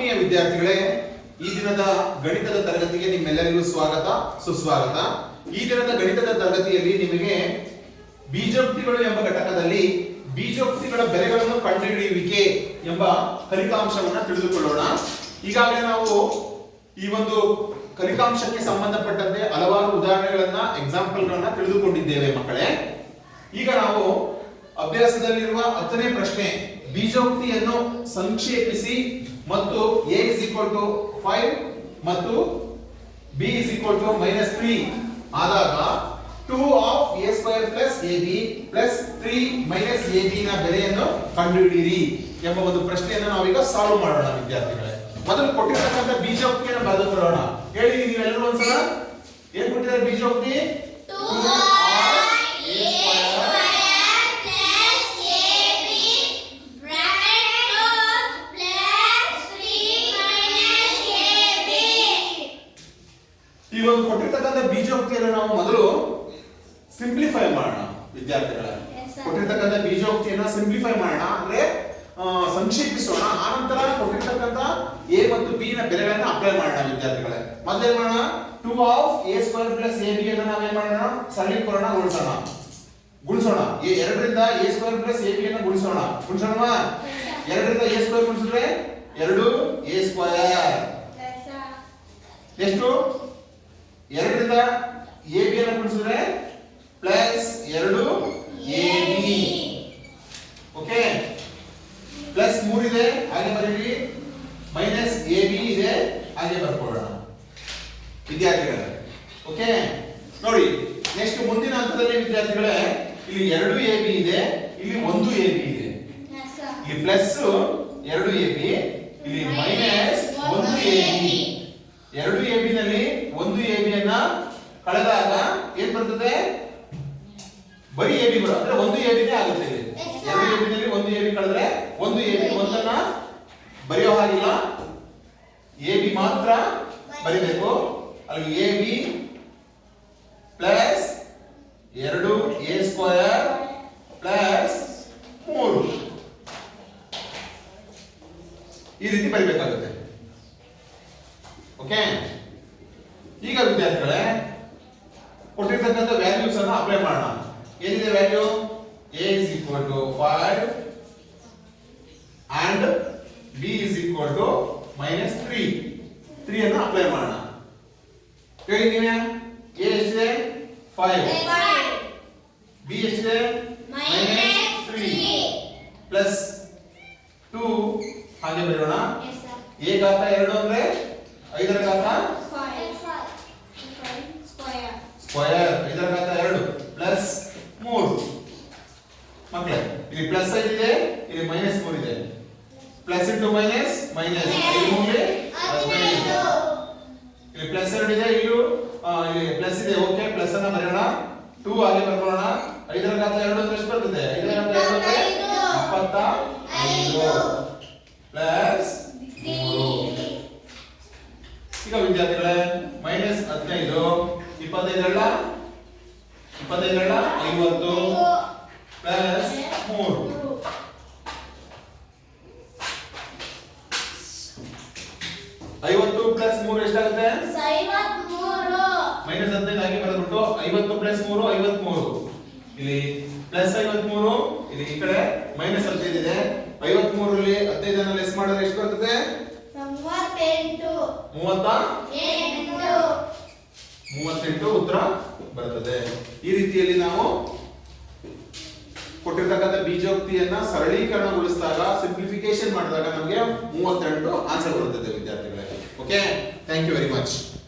ಆತ್ಮೀಯ ವಿದ್ಯಾರ್ಥಿಗಳೇ, ಈ ದಿನದ ಗಣಿತದ ತರಗತಿಗೆ ನಿಮ್ಮೆಲ್ಲರಿಗೂ ಸ್ವಾಗತ, ಸುಸ್ವಾಗತ. ಈ ದಿನದ ಗಣಿತದ ತರಗತಿಯಲ್ಲಿ ನಿಮಗೆ ಬೀಜೋಕ್ತಿಗಳು ಎಂಬ ಘಟಕದಲ್ಲಿ ಬೀಜೋಕ್ತಿಗಳ ಬೆಲೆಗಳನ್ನು ಕಂಡುಹಿಡಿಯುವಿಕೆ ಎಂಬ ಫಲಿತಾಂಶವನ್ನು ತಿಳಿದುಕೊಳ್ಳೋಣ. ಈಗಾಗಲೇ ನಾವು ಈ ಒಂದು ಫಲಿತಾಂಶಕ್ಕೆ ಸಂಬಂಧಪಟ್ಟಂತೆ ಹಲವಾರು ಉದಾಹರಣೆಗಳನ್ನ ಎಕ್ಸಾಂಪಲ್ಗಳನ್ನ ತಿಳಿದುಕೊಂಡಿದ್ದೇವೆ ಮಕ್ಕಳೇ. ಈಗ ನಾವು ಅಭ್ಯಾಸದಲ್ಲಿರುವ ಹತ್ತನೇ ಪ್ರಶ್ನೆ, ಬೀಜೋಕ್ತಿಯನ್ನು ಸಂಕ್ಷೇಪಿಸಿ ಮತ್ತು A is equal to five ಮತ್ತು B is equal to minus three ಆದಾಗ two of A square plus A B plus three minus A B ನ ಬೆಲೆಯನ್ನು ಕಂಡುಹಿಡಿಯಿರಿ ಎಂಬ ಒಂದು ಪ್ರಶ್ನೆಯನ್ನು ನಾವೀಗ ಸಾಲ್ವ್ ಮಾಡೋಣ, ವಿದ್ಯಾರ್ಥಿಗಳೇ. ಮೊದಲು ಕೊಟ್ಟಿರ್ತಕ್ಕಂಥ ಬೀಜೋಕ್ತಿಯನ್ನು ಬರೆದುಕೊಳ್ಳೋಣ ಹೇಳಿ ನೀವೆಲ್ಲರೂ ಒಂದ್ಸಲ? ಏನ್ ಕೊಟ್ಟಿದ್ದಾರೆ ಬೀಜೋಕ್ತಿ? ಈ ಒಂದು ಕೊಟ್ಟಿರ್ತಕ್ಕಂಥ ಬೀಜೋಕ್ತಿಯನ್ನು ನಾವು ಮೊದಲು ಸಿಂಪ್ಲಿಫೈ ಮಾಡೋಣ ವಿದ್ಯಾರ್ಥಿಗಳ. ಕೊಟ್ಟಿರ್ತಕ್ಕಂಥ ಬೀಜೋಕ್ತಿಯನ್ನ ಸಿಂಪ್ಲಿಫೈ ಮಾಡೋಣ ಅಂದ್ರೆ ಸಂಕ್ಷೇಪಿಸೋಣ. ಆನಂತರ ಕೊಟ್ಟಿರ್ತಕ್ಕಂಥ ಎ ಮತ್ತು ಬಿ ನ ಬೆಲೆಗಳನ್ನ ಅಪ್ಲೈ ಮಾಡೋಣ ವಿದ್ಯಾರ್ಥಿಗಳೇ. ಮೊದಲೇನ್ ಮಾಡೋಣ? Two of A square plus A B ಅನ್ನು ನಾವೇನ್ ಮಾಡೋಣ? ಸರಳೀಕರಣ ಗುಣಿಸೋಣ. ಗುಣಿಸೋಣ. ಎ ಎರಡರಿಂದ A square plus A B ಅನ್ನು ಗುಣಿಸೋಣ. ಗುಣಿಸೋಣವಾ? ಎರಡರಿಂದ ಎ ಸ್ಕ್ವೇರ್ ಗುಣಿಸಿದ್ರೆ ಎರಡು ಎ ಸ್ಕ್ವೇರ್ ಎಷ್ಟು? ಎರಡರಿಂದ ಎ ಬಿ ಅನ್ನು ಕೂಡಿಸಿದ್ರೆ ಪ್ಲಸ್ ಎರಡು ಎ ಬಿ ಓಕೆ ಪ್ಲಸ್ ಮೂರಿದೆ ಹಾಗೆ ಬರೀರಿ. ಮೈನಸ್ ಎ ಬಿ ಇದೆ ಹಾಗೆ ಬರ್ಕೊಳ್ಳೋಣ. ವಿದ್ಯಾರ್ಥಿಗಳೇ ಓಕೆ ನೋಡಿ ನೆಕ್ಸ್ಟ್ ಮುಂದಿನ ಹಂತದಲ್ಲಿ ವಿದ್ಯಾರ್ಥಿಗಳೇ ಇಲ್ಲಿ ಎರಡು ಎ ಬಿ ಇದೆ ಇಲ್ಲಿ ಒಂದು ಎ ಬಿ ಇದೆ. ಇಲ್ಲಿ ಪ್ಲಸ್ ಎರಡು ಎ ಬಿ ಇಲ್ಲಿ ಮೈನಸ್ ಒಂದು ಎ ಬಿ ಎರಡು ಎ ಬಿ ನಲ್ಲಿ ಒಂದು ಎ ಬಿ ಅನ್ನ ಕಳೆದಾಗ ಏನ್ ಬರ್ತದೆ? ಬರೀ ಎ ಬಿ ಬರೋ ಅಂದ್ರೆ ಒಂದು ಎ ಬಿನೇ ಆಗುತ್ತೆ. ಇಲ್ಲಿ ಎರಡು ಎ ಬಿನಲ್ಲಿ ಒಂದು ಎ ಬಿ ಕಳೆದ್ರೆ ಒಂದು ಎ ಬಿ ಒಂದನ್ನ ಬರೆಯೋ ಹಾಗಿಲ್ಲ. ಎ ಬಿ ಮಾತ್ರ ಬರಿಬೇಕು. ಅಲ್ಲಿ ಎ ಬಿ ಪ್ಲಸ್ ಎರಡು ಎ ಸ್ಕ್ವಯರ್ ಪ್ಲಸ್ ಮೂರು. ಈ ರೀತಿ ಬರಿಬೇಕಾಗುತ್ತೆ. ಓಕೆ ಈಗ ವಿದ್ಯಾರ್ಥಿಗಳೇ ಕೊಟ್ಟಿರ್ತಕ್ಕಂಥ ವ್ಯಾಲ್ಯೂಸ್ ಅನ್ನು ಅಪ್ಲೈ ಮಾಡೋಣ. ಏನಿದೆ value A is equal to five and B is equal to minus three three ಅನ್ನು ಅಪ್ಲೈ ಮಾಡೋಣ. ಹೇಳಿ ನೀವೇ? ಎ ಎಷ್ಟಿದೆ? ಫೈವ್ ಬಿ ಎಷ್ಟಿದೆ? ಮೈನಸ್ ತ್ರೀ ಪ್ಲಸ್ ಟೂ ಹಾಗೆ ಬರೆಯೋಣ. ಎ ಘಾತ ಎರಡು ಅಂದ್ರೆ ಐದರ ಘಾತ ಸ್ಕ್ವಯರ್ ಐದರ ಘಾತ ಎರಡು ಪ್ಲಸ್ ಮೂರು. ಮಕ್ಕಳೇ ಇಲ್ಲಿ ಪ್ಲಸ್ ಇದೆ, ಇಲ್ಲಿ ಮೈನಸ್ ಮೂರು ಇದೆ. ಪ್ಲಸ್ ಇಂಟು ಮೈನಸ್ ಮೈನಸ್ ಇಲ್ಲಿ ಪ್ಲಸ್ ಎರಡು ಇದೆ, ಇಲ್ಲೂ ಇಲ್ಲಿ ಪ್ಲಸ್ ಇದೆ ಓಕೆ ಪ್ಲಸ್ ಅನ್ನ ಬರೆಯೋಣ. ಟೂ ಆಗಿ ಬರ್ಕೊಳ್ಳೋಣ. ಐದರ ಘಾತ ಎರಡು ಅಂದ್ರೆ ಎಷ್ಟು ಬರ್ತದೆ? ಐದರ ಘಾತ ಎರಡು ಅಂದ್ರೆ ಇಪ್ಪತ್ತ ಐದು. ಪ್ಲಸ್ ಮೂರು. ಈಗ ವಿದ್ಯಾರ್ಥಿಗಳೇ ಮೈನಸ್ ಹದಿನೈದು. ಇಪ್ಪತ್ತೈದರಲ್ಲ ಇಪ್ಪತ್ತೈದರಲ್ಲ ಐವತ್ತು. ಪ್ಲಸ್ ಮೂರು. ಐವತ್ತು ಪ್ಲಸ್ ಮೂರು ಎಷ್ಟಾಗುತ್ತೆ? ಮೈನಸ್ ಹದಿನೈದು ಹಾಗೆ ಬರೆದ್ಬಿಟ್ಟು ಐವತ್ತು ಪ್ಲಸ್ ಮೂರು ಐವತ್ಮೂರು. ಇಲ್ಲಿ ಪ್ಲಸ್ ಐವತ್ಮೂರು ಇಲ್ಲಿ ಈ ಕಡೆ ಮೈನಸ್ ಹದಿನೈದು ಇದೆ. ಐವತ್ಮೂರಲ್ಲಿ ಹದಿನೈದನ್ನ ಲೆಸ್ ಮಾಡಿದ್ರೆ ಎಷ್ಟು ಬರ್ತದೆ? ಮೂವತ್ತ? ಮೂವತ್ತೆಂಟು ಉತ್ತರ ಬರ್ತದೆ. ಈ ರೀತಿಯಲ್ಲಿ ನಾವು ಕೊಟ್ಟಿರ್ತಕ್ಕಂಥ ಬೀಜೋಕ್ತಿಯನ್ನ ಸರಳೀಕರಣಗೊಳಿಸಿದಾಗ ಸಿಂಪ್ಲಿಫಿಕೇಶನ್ ಮಾಡಿದಾಗ ನಮಗೆ ಮೂವತ್ತೆಂಟು ಆನ್ಸರ್ ಬರುತ್ತದೆ ವಿದ್ಯಾರ್ಥಿಗಳೇ. Okay thank you very much